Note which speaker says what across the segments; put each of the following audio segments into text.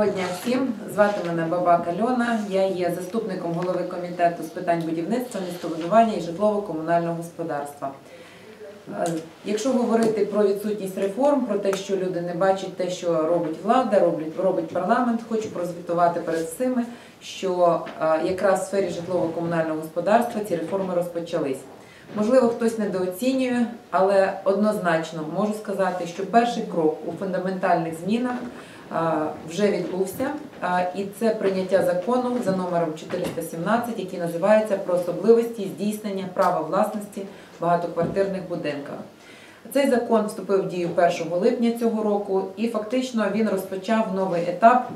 Speaker 1: Доброго дня всім. Звати мене Бабак Альона. Я є заступником голови комітету з питань будівництва, містобудування і житлово-комунального господарства. Е, Якщо говорити про відсутність реформ, про те, що люди не бачать те, що робить влада, робить, робить парламент, хочу прозвітувати перед всіми, що е, якраз в сфері житлово-комунального господарства ці реформи розпочались. Можливо, хтось недооцінює, але однозначно можу сказати, що перший крок у фундаментальних змінах вже відбувся, і це прийняття закону за номером 417, який називається про особливості здійснення права власності в багатоквартирних будинках. Цей закон вступив в дію 1 липня цього року, і фактично він розпочав новий етап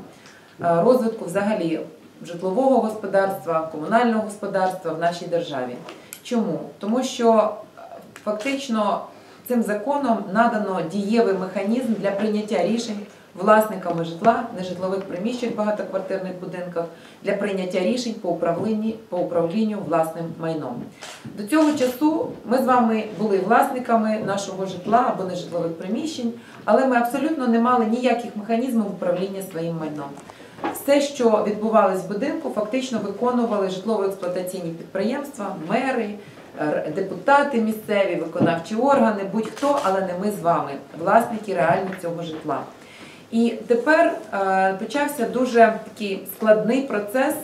Speaker 1: розвитку взагалі житлового господарства, комунального господарства в нашій державі. Чому? Тому що е, фактично цим законом надано дієвий механізм для прийняття рішень власниками житла, нежитлових приміщень в багатоквартирних будинках для прийняття рішень по управлінні по управлінню власним майном. До цього часу ми з вами були власниками нашого житла або нежитлових приміщень, але ми абсолютно не мали ніяких механізмів управління своїм майном. Все, що відбувалось в будинку, фактично виконували житлово-експлуатаційні підприємства, мери, депутати місцеві, виконавчі органи, будь-хто, але не ми з вами, власники реальні цього житла. І тепер е, почався дуже такий складний процес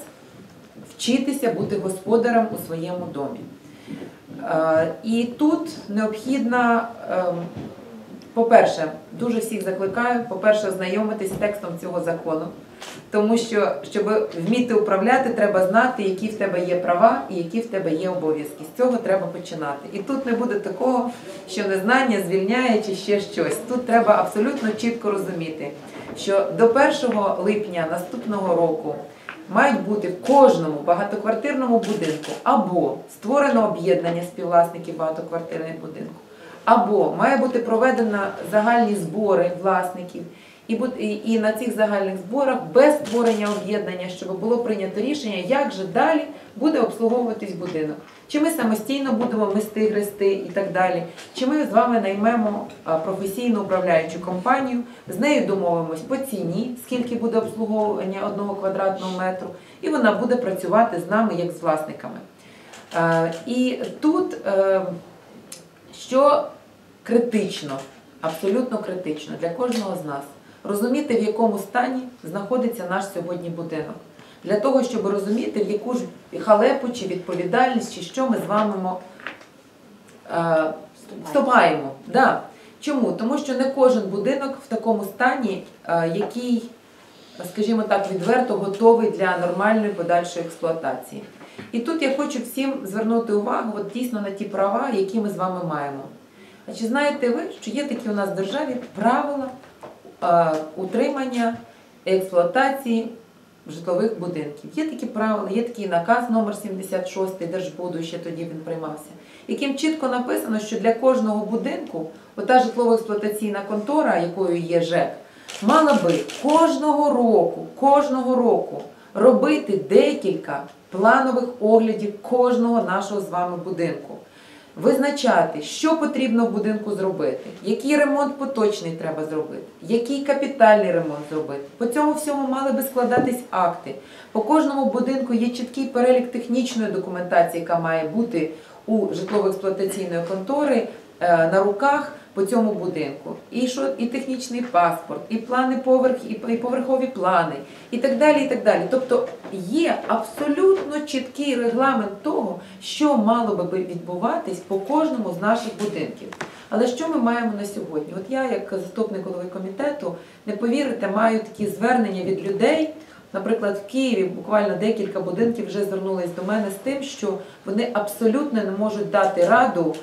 Speaker 1: вчитися бути господарем у своєму домі. Е, І тут необхідно, ем, по-перше, дуже всіх закликаю, по-перше, ознайомитись з текстом цього закону, тому що, щоб вміти управляти, треба знати, які в тебе є права і які в тебе є обов'язки. З цього треба починати. І тут не буде такого, що незнання звільняє чи ще щось. Тут треба абсолютно чітко розуміти, що до 1 липня наступного року мають бути в кожному багатоквартирному будинку або створено об'єднання співвласників багатоквартирних будинку, або має бути проведено загальні збори власників. І, на цих загальних зборах без створення об'єднання, щоб було прийнято рішення, як же далі буде обслуговуватись будинок. Чи ми самостійно будемо мести, грести і так далі, чи ми з вами наймемо професійну управляючу компанію, з нею домовимось по ціні, скільки буде обслуговування одного квадратного метру, і вона буде працювати з нами як з власниками. І тут е, що критично, абсолютно критично для кожного з нас розуміти, в якому стані знаходиться наш сьогодні будинок. Для того, щоб розуміти, в яку ж халепу чи відповідальність, чи що ми з вами е, вступаємо. Да. Чому? Тому що не кожен будинок в такому стані, е, який, скажімо так, відверто готовий для нормальної подальшої експлуатації. І тут я хочу всім звернути увагу от дійсно на ті права, які ми з вами маємо. А чи знаєте ви, що є такі у нас в державі правила е, утримання експлуатації житлових будинків? Є такі правила, є такий наказ номер 76 Держбуду, ще тоді він приймався, яким чітко написано, що для кожного будинку ота житлово-експлуатаційна контора, якою є ЖЕК, мала би кожного року, кожного року робити декілька планових оглядів кожного нашого з вами будинку. Визначати, що потрібно в будинку зробити, який ремонт поточний треба зробити, який капітальний ремонт зробити. По цьому всьому мали би складатись акти. По кожному будинку є чіткий перелік технічної документації, яка має бути у житлово-експлуатаційної контори е, на руках по цьому будинку. І що і технічний паспорт, і плани поверх, і поверхові плани, і так далі. І так далі. Тобто є абсолютно чіткий регламент того, що мало би відбуватись по кожному з наших будинків. Але що ми маємо на сьогодні? От я, як заступник голови комітету, не повірите, маю такі звернення від людей. Наприклад, в Києві буквально декілька будинків вже звернулись до мене з тим, що вони абсолютно не можуть дати раду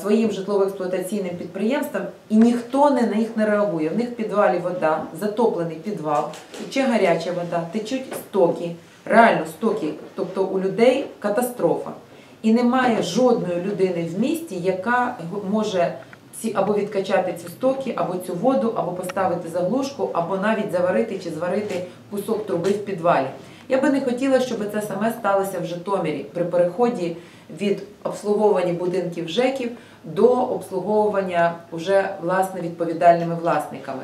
Speaker 1: своїм житлово-експлуатаційним підприємствам, і ніхто не на них не реагує. В них в підвалі вода, затоплений підвал, тече гаряча вода, течуть стоки, реально стоки. Тобто у людей катастрофа. І немає жодної людини в місті, яка може ці або відкачати ці стоки, або цю воду, або поставити заглушку, або навіть заварити чи зварити кусок труби в підвалі. Я би не хотіла, щоб це саме сталося в Житомирі при переході від обслуговування будинків ЖЕКів до обслуговування уже власне відповідальними власниками.